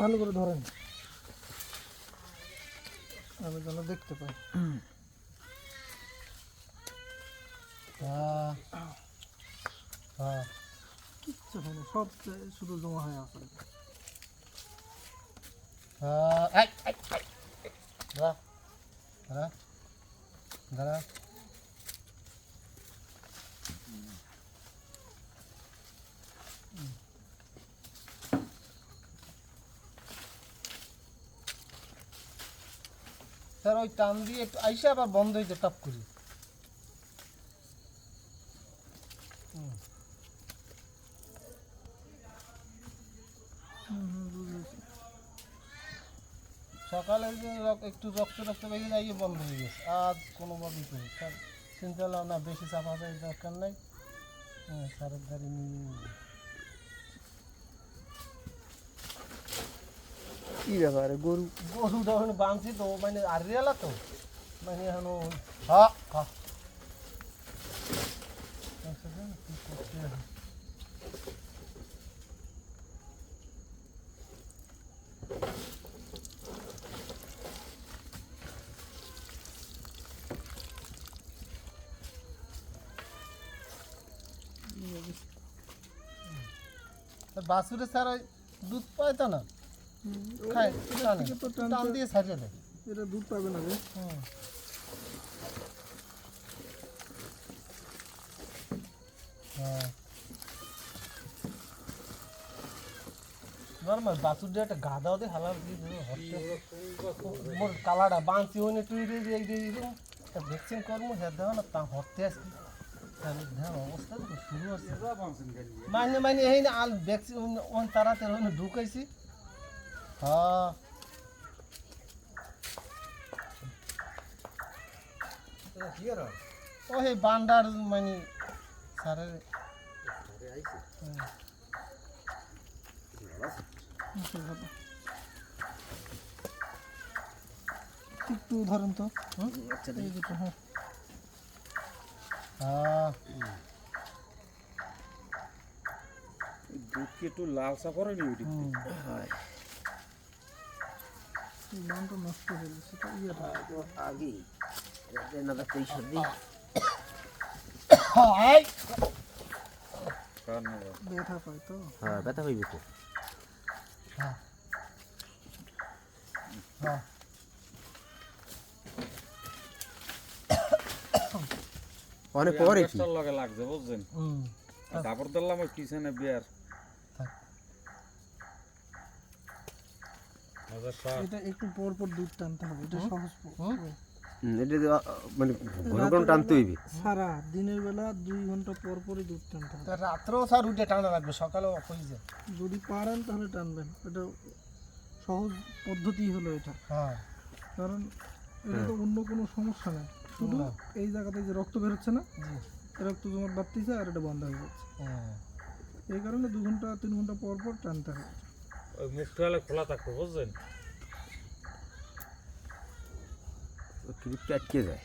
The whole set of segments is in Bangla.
ভালো করে ধরেন। আমি যেন দেখতে পাই। হ্যাঁ হ্যাঁ কিচ্ছু হয়নি সব শুধু জমা হয়ে দাঁড়া দাঁড়া দাঁড়া। স্যার ওই টান দিয়ে একটু আইসে আবার বন্ধ হইতে টপ করি। সকালে একটু রক্ত রক্ত বেরিয়ে যায় বন্ধ হয়ে গেছে। আজ কোনোভাবেই করি স্যার, চিন্তা না বেশি চাপা যায় দরকার নাই। হ্যাঁ স্যারের গাড়ি নিয়ে কি ব্যাপারে? গরু গরু যখন বাঁধছি তো মানে আর রেলা তো? মানে এখন হবে? আর বাছুরে স্যার দুধ পায় তো না? খায় টানে। থেকে তো টান টানতে দিয়ে ছাড়িয়ে দেয় এটা দুধ পাবে না রে। হুম। হ্যাঁ। নর্মাল বাছুর দিয়ে একটা গাদাও দিয়ে হালার দিয়ে দিল হরতে মোর কালাটা বাঁচি হইনি তুই রে যে এই একটা ভ্যাকসিন করব হ্যাঁ দেওয়া না তা হরতে আসছি। তাহলে দেখ অবস্থা তো শুরু হচ্ছে। মানে মানে এই না আল ভ্যাকসিন ওন তারাতে ঢুকাইছি। হ্যাঁ ও হে বান্ডার মানে স্যারের। একটু ধরেন তো। হ্যাঁ। হ্যাঁ দুধ কি একটু লালসা করেনি ওইটি নষ্ট হয়ে গেছে তো ইয়েটা আগে ব্যথা তো। হ্যাঁ ব্যথা হইবে তো হ্যাঁ। হ্যাঁ। অনেক পরে কি? লাগছে বুঝছেন? তারপর দিলাম ওই পিছনে বিয়ার। এটা একটু পর পর দুধ টানতে হবে এটা সহজ এটা মানে ঘন ঘন টানতে হইবে। সারা দিনের বেলা দুই ঘণ্টা পর পরই দুধ টানতে হবে। রাত্রেও স্যার উঠে টানা সকালেও হয়ে যায়। যদি পারেন তাহলে টানবেন এটা সহজ পদ্ধতি হলো এটা। হ্যাঁ। কারণ এটা তো অন্য কোনো সমস্যা নেই শুধু এই জায়গাতে যে রক্ত বেরোচ্ছে না রক্ত জমাট বাড়তেছে আর এটা বন্ধ হয়ে যাচ্ছে। হ্যাঁ। এই কারণে দু ঘণ্টা তিন ঘণ্টা পর পর টানতে হবে। ওই মুখটা খোলা থাকতো বুঝছেন? ক্লিপটা আটকে যায়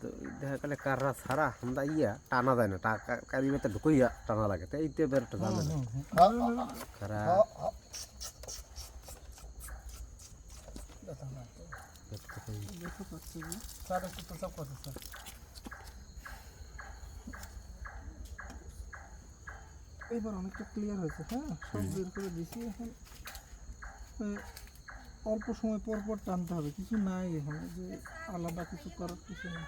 তো দেখা গেলে কাররা ছাড়া আমরা ইয়া টানা যায় না টাকা কারি বেতে ঢুকইয়া টানা লাগে তো এইতে বের একটা জানে না কারা? এবার অনেকটা ক্লিয়ার হয়েছে হ্যাঁ? সব বের করে দিছি এখন অল্প সময় পর পর টানতে হবে কিছু নাই এখানে যে আলাদা কিছু করার কিছু নেই।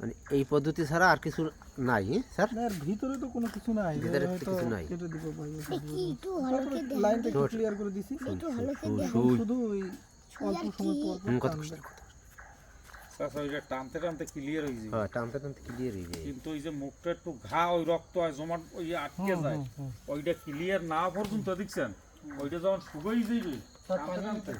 মানে এই পদ্ধতি ছাড়া আর কিছু নাই হ্যাঁ, স্যার? এর ভিতরে তো কোনো কিছু নাই। ভিতরে কিছু নাই। কেটে দিব ভাই একটু ভালোকে দেখ লাইনটা একটু ক্লিয়ার করে দিছি। একটু শুধু ওই অল্প সময় পর কত কষ্ট ওইটা টানতে টানতে ক্লিয়ার হয়ে যায় হ্যাঁ টানতে টানতে ক্লিয়ার হয়ে যায়। কিন্তু ওই যে মুখটা একটু ঘা ওই রক্ত হয় জমাট ওই আটকে যায় ওইটা ক্লিয়ার না পর্যন্ত দেখছেন? ওইটা যখন শুকাই যাইবে টানতে। টানতে।